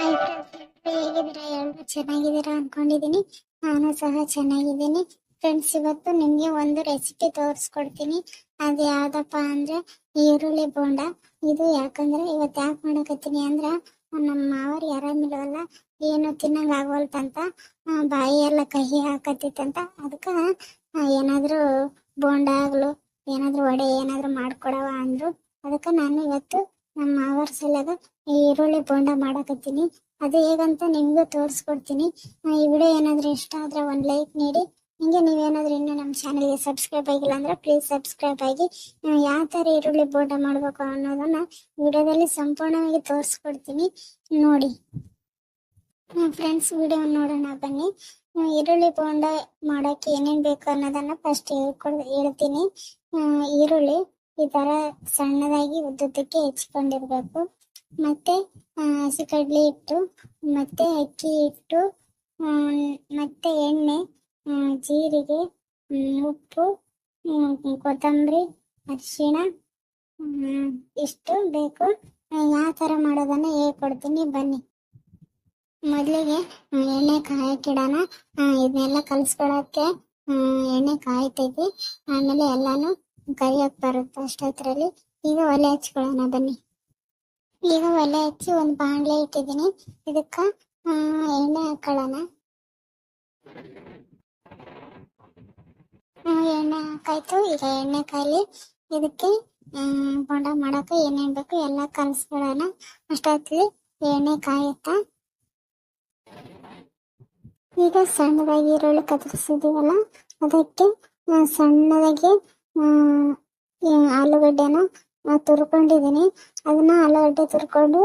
Hi friends ಹೇಗಿದ್ದೀರಾ ಎಲ್ಲರೂ ಚೆನ್ನಾಗಿದ್ದೀರಾ ಅನ್ಕೊಂಡಿದ್ದೀನಿ. ನಾನು ಸಹ ಚೆನ್ನಾಗಿದ್ದೀನಿ. ಫ್ರೆಂಡ್ಸ್ ಇವತ್ತು ನಿಮಗೆ ಒಂದು ರೆಸಿಪಿ ತೋರಿಸ್ಕೊಡ್ತೀನಿ. ಅದು ಯಾವ್ದಪ್ಪ ಅಂದ್ರೆ ಈರುಳ್ಳಿ ಬೋಂಡ. ಇದು ಯಾಕಂದ್ರೆ ಇವತ್ತು ಯಾಕೆ ಮಾಡಕತ್ತೀನಿ ಅಂದ್ರೆ ನಮ್ಮ ಮಾವರು ಯಾರಾಮಿಲ್ವಲ್ಲ ಏನು ತಿನ್ನಂಗ ಆಗವಲ್ತಂತ ಬಾಯಿ ಎಲ್ಲ ಕಹಿ ಹಾಕತ್ತಿತ್ತಂತ ಅದಕ್ಕ ಏನಾದ್ರು ಬೋಂಡ ಆಗ್ಲು, ಏನಾದ್ರು ವಡೆ ಏನಾದ್ರು ಮಾಡ್ಕೊಡವ ಅಂದ್ರು. ಅದಕ್ಕೆ ನಾನು ಇವತ್ತು ನಮ್ಮ ಮಾವರ ಈ ಈರುಳ್ಳಿ ಬೋಂಡ ಮಾಡಕತ್ತೀನಿ. ಅದು ಹೇಗಂತ ನಿಮಗೂ ತೋರಿಸ್ಕೊಡ್ತೀನಿ. ಈ ವಿಡಿಯೋ ಏನಾದರೂ ಇಷ್ಟ ಆದರೆ ಒಂದು ಲೈಕ್ ನೀಡಿ. ಹಿಂಗೆ ನೀವೇನಾದರೂ ಇನ್ನೂ ನಮ್ಮ ಚಾನಲ್ಗೆ ಸಬ್ಸ್ಕ್ರೈಬ್ ಆಗಿಲ್ಲ ಅಂದರೆ ಪ್ಲೀಸ್ ಸಬ್ಸ್ಕ್ರೈಬ್ ಆಗಿ. ಯಾವ ಥರ ಈರುಳ್ಳಿ ಬೋಂಡ ಮಾಡಬೇಕು ಅನ್ನೋದನ್ನ ವಿಡಿಯೋದಲ್ಲಿ ಸಂಪೂರ್ಣವಾಗಿ ತೋರಿಸ್ಕೊಡ್ತೀನಿ. ನೋಡಿ. ಫ್ರೆಂಡ್ಸ್ ವಿಡಿಯೋ ನೋಡೋಣ ಬನ್ನಿ. ಈರುಳ್ಳಿ ಬೋಂಡ ಮಾಡೋಕ್ಕೆ ಏನೇನು ಬೇಕು ಅನ್ನೋದನ್ನು ಫಸ್ಟ್ ಹೇಳ್ಕೊಡ್, ಹೇಳ್ತೀನಿ. ಈರುಳ್ಳಿ. ಈ ತರ ಸಣ್ಣದಾಗಿ ಉದ್ದುದ್ದಕ್ಕೆ ಹೆಚ್ಕೊಂಡಿರ್ಬೇಕು. ಮತ್ತೆ ಹಸಿ ಕಡ್ಲೆ ಹಿಟ್ಟು ಮತ್ತೆ ಅಕ್ಕಿ ಆಮ್, ಮತ್ತೆ ಎಣ್ಣೆ ಜೀರಿಗೆ ಉಪ್ಪು ಕೊತ್ತಂಬರಿ ಅರಿಶಿಣ ಇಷ್ಟು ಬೇಕು. ಯಾವ ತರ ಮಾಡೋದನ್ನ ಹೇಳ್ಕೊಡ್ತೀನಿ ಬನ್ನಿ. ಮೊದಲಿಗೆ ಎಣ್ಣೆ ಕಾಯಕ್ಕಿಡೋಣ. ಇದನ್ನೆಲ್ಲ ಕಲಿಸ್ಕೊಳಕ್ಕೆ ಎಣ್ಣೆ ಕಾಯ್ತೈತಿ ಆಮೇಲೆ ಎಲ್ಲಾನು ಕರಿಯಕ್ ಬರುತ್ತೆ ಅಷ್ಟೊತ್ತರಲ್ಲಿ ಈಗ ಒಲೆ ಹಚ್ಕೊಳ್ಳೋಣ, ಬನ್ನಿ. ಈಗ ಒಲೆ ಹಚ್ಚಿ ಒಂದು ಬಾಣಲೆ ಇಟ್ಟಿದ್ದೀನಿ. ಇದಕ್ಕ ಎಣ್ಣೆ ಹಾಕೊಳ್ಳೋಣ. ಎಣ್ಣೆ ಹಾಕಾಯ್ತು. ಈಗ ಎಣ್ಣೆ ಕಾಲಿ ಇದಕ್ಕೆ ಬೋಂಡ ಮಾಡಕ್ಕೆ ಏನೇನ್ ಬೇಕು ಎಲ್ಲ ಕಲಸ್ಬಿಡೋಣ ಅಷ್ಟೊತ್ತಲ್ಲಿ ಎಣ್ಣೆ ಕಾಯುತ್ತಾ? ಈಗ ಸಣ್ಣದಾಗಿ ಈರುಳ್ಳಿ ಕತ್ತರಿಸಿದೀವಲ್ಲ ಅದಕ್ಕೆ ಸಣ್ಣದಾಗಿ ಆಲೂಗಡ್ಡೆನ? ಆ, ತುರ್ಕೊಂಡಿದ್ದೀನಿ ಅದನ್ನ ಆಲೂಗಡ್ಡೆ ತುರ್ಕೊಂಡು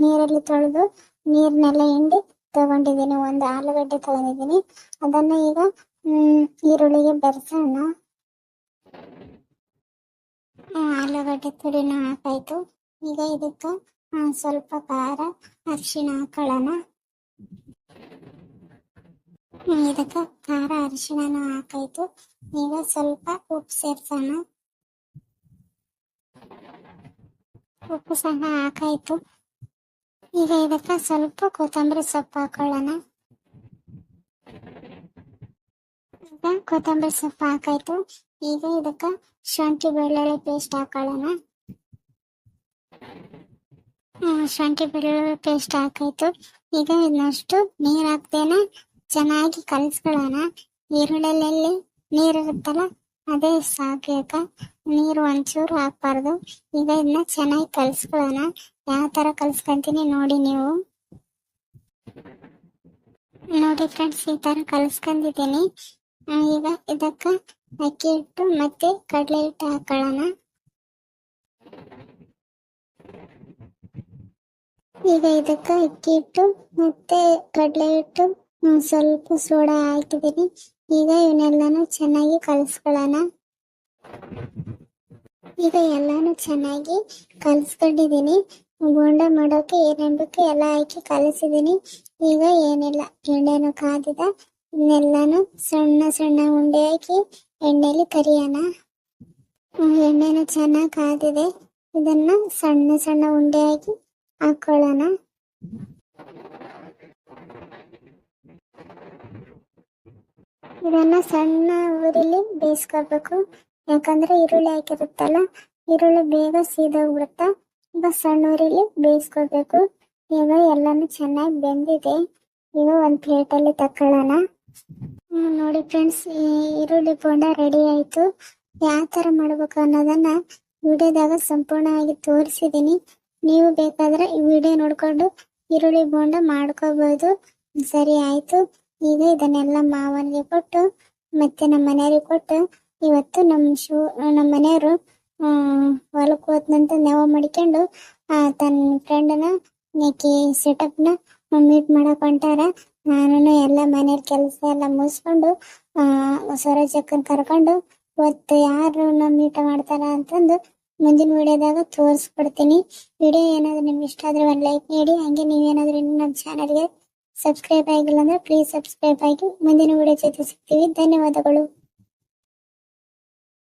ನೀರಲ್ಲಿ ತೊಳೆದು ನೀರ್ನೆಲ್ಲ ಹಿಂಡಿ ತಗೊಂಡಿದ್ದೀನಿ ಒಂದು ಆಲೂಗಡ್ಡೆ ತಗೊಂಡಿದ್ದೀನಿ ಅದನ್ನ ಈಗ ಹ್ಮ್, ಈರುಳ್ಳಿಗೆ ಬೆರೆಸೋಣ. ಆಲೂಗಡ್ಡೆ ತುರಿನ ಹಾಕಾಯ್ತು. ಈಗ ಇದಕ್ಕೆ ಸ್ವಲ್ಪ ಖಾರ ಅರಿಶಿಣ ಹಾಕೊಳ್ಳೋಣ. ಹ್ಮ್, ಇದಕ್ಕೆ ಖಾರ ಅರಿಶಿಣನು ಹಾಕಾಯ್ತು. ಈಗ ಸ್ವಲ್ಪ ಉಪ್ಪು ಸೇರ್ಸೋಣ. ಉಪ್ಪು ಸಹ ಹಾಕಾಯ್ತು. ಈಗ ಇದಕ್ಕೆ ಸ್ವಲ್ಪ ಕೊತ್ತಂಬರಿ ಸೊಪ್ಪು ಹಾಕೊಳ್ಳೋಣ. ಈಗ ಕೊತ್ತಂಬರಿ ಸೊಪ್ಪು ಹಾಕಾಯ್ತು. ಈಗ ಇದಕ್ಕೆ ಶುಂಠಿ ಬೆಳ್ಳುಳ್ಳಿ ಪೇಸ್ಟ್ ಹಾಕೊಳ್ಳೋಣ. ಶುಂಠಿ ಬೆಳ್ಳುಳ್ಳಿ ಪೇಸ್ಟ್ ಹಾಕಾಯ್ತು. ಈಗ ಇನ್ನಷ್ಟು ನೀರು ಹಾಕ್ದೇನೆ ಚೆನ್ನಾಗಿ ಕಲಿಸ್ಕೊಳ್ಳೋಣ. ಈರುಳ್ಳಿಯಲ್ಲಿ ನೀರಿರುತ್ತಲ್ಲ, ಅದೇ ಸಾಕಬೇಕ ನೀರು ಒಂಚೂರು ಹಾಕ್ಬಾರ್ದು. ಈಗ ಇದನ್ನ ಚೆನ್ನಾಗಿ ಕಲ್ಸ್ಕೊಳ್ಳೋಣ. ಯಾವ ತರ ಕಲ್ಸ್ಕೊಂತೀನಿ ನೋಡಿ ನೀವು. ನೋಡಿ ಫ್ರೆಂಡ್ಸ್ ಈ ತರ ಕಲ್ಸ್ಕೊಂಡಿದ್ದೀನಿ. ಈಗ ಇದಕ್ಕ ಅಕ್ಕಿ ಹಿಟ್ಟು ಮತ್ತೆ ಕಡಲೆ ಹಿಟ್ಟು ಹಾಕೊಳ್ಳೋಣ. ಈಗ ಇದಕ್ಕ ಅಕ್ಕಿ ಹಿಟ್ಟು ಮತ್ತೆ ಕಡಲೆ ಹಿಟ್ಟು ಸ್ವಲ್ಪ ಸೋಡಾ ಹಾಕಿದ್ದೀನಿ ಈಗ ಇವನ್ನೆಲ್ಲಾನು ಚೆನ್ನಾಗಿ ಕಲಿಸ್ಕೊಳ್ಳೋಣ ಈಗ ಎಲ್ಲಾನು ಚೆನ್ನಾಗಿ ಕಲಿಸ್ಕೊಂಡಿದ್ದೀನಿ ಬೋಂಡ ಮಾಡೋಕೆ ಏನೇನು ಬೇಕು ಎಲ್ಲ ಹಾಕಿ ಕಲಿಸಿದ್ದೀನಿ ಈಗ ಏನಿಲ್ಲ, ಎಣ್ಣೆನು ಕಾದಿದ. ಇದನ್ನೆಲ್ಲಾನು ಸಣ್ಣ ಸಣ್ಣ ಉಂಡೆ ಹಾಕಿ ಎಣ್ಣೆಲಿ ಕರಿಯೋಣ. ಎಣ್ಣೆನು ಚೆನ್ನಾಗಿ ಕಾದಿದೆ. ಇದನ್ನ ಸಣ್ಣ ಸಣ್ಣ ಉಂಡೆ ಹಾಕಿ ಹಾಕೊಳ್ಳೋಣ. ಇದನ್ನ ಸಣ್ಣ ಊರಿಲಿ ಬೇಯಿಸ್ಕೊಬೇಕು ಯಾಕಂದ್ರೆ ಈರುಳ್ಳಿ ಹಾಕಿರುತ್ತಲ್ಲ, ಈರುಳ್ಳಿ ಬೇಗ ಸೀದೋಗ್ಬಿಡುತ್ತೆ ಈಗ ಸಣ್ಣ ಊರಿಲಿ ಬೇಯಿಸ್ಕೊಬೇಕು ಈಗ ಎಲ್ಲಾನು ಚೆನ್ನಾಗಿ ಬೆಂದಿದೆ. ಈಗ ಒಂದ್ ಪ್ಲೇಟಲ್ಲಿ ತಕೊಳ್ಳೋಣ. ನೋಡಿ ಫ್ರೆಂಡ್ಸ್ ಈರುಳ್ಳಿ ಬೋಂಡ ರೆಡಿ ಆಯ್ತು. ಯಾವ ತರ ಮಾಡ್ಬೇಕು ಅನ್ನೋದನ್ನ ವಿಡಿಯೋದಾಗ ಸಂಪೂರ್ಣವಾಗಿ ತೋರಿಸಿದೀನಿ. ನೀವು ಬೇಕಾದ್ರೆ ಈ ವಿಡಿಯೋ ನೋಡ್ಕೊಂಡು ಈರುಳ್ಳಿ ಬೋಂಡ ಮಾಡ್ಕೋಬಹುದು ಸರಿ, ಆಯ್ತು. ಈಗ ಇದನ್ನೆಲ್ಲ ಮಾವನಿಗೆ ಕೊಟ್ಟು, ಮತ್ತೆ ನಮ್ಮ ಮನೆಯವ್ರಿಗೆ ಕೊಟ್ಟು, ಇವತ್ತು ನಮ್ಮ ಶೂ, ನಮ್ಮ ಮನೆಯವರು ಹೊಲಕ್ಕೆ ಹೋದ್ನಂತ ನೆವ ಮಾಡಿಕೊಂಡು ತನ್ನ ಫ್ರೆಂಡನ ನೆಕ್ಕಿ ಸೆಟಪ್ನ ಮೀಟ್ ಮಾಡಕ್ ಹೊಂಟಾರ. ನಾನು ಎಲ್ಲ ಮನೆಯ ಕೆಲಸ ಎಲ್ಲ ಮುಗಿಸ್ಕೊಂಡು ಸ್ವರಾಜಕ್ಕನ್ ಕರ್ಕೊಂಡು ಇವತ್ತು ಯಾರು ಮೀಟ್ ಮಾಡ್ತಾರ ಅಂತಂದು ಮುಂದಿನ ವಿಡಿಯೋದಾಗ ತೋರಿಸ್ಕೊಡ್ತೀನಿ ವಿಡಿಯೋ ಏನಾದ್ರು ನಿಮ್ಗೆ ಇಷ್ಟ ಆದ್ರೆ ಒಂದು ಲೈಕ್ ನೀಡಿ ಹಂಗೆ ನೀವೇನಾದ್ರೂ ನಮ್ಮ ಚಾನಲ್ಗೆ ಸಬ್ಸ್ಕ್ರೈಬ್ ಆಗಿಲ್ಲ ಅಂದ್ರೆ ಪ್ಲೀಸ್ ಸಬ್ಸ್ಕ್ರೈಬ್ ಆಗಿ ಮುಂದಿನ ವಿಡಿಯೋ ಜೊತೆ ಸಿಗ್ತೀವಿ. ಧನ್ಯವಾದಗಳು.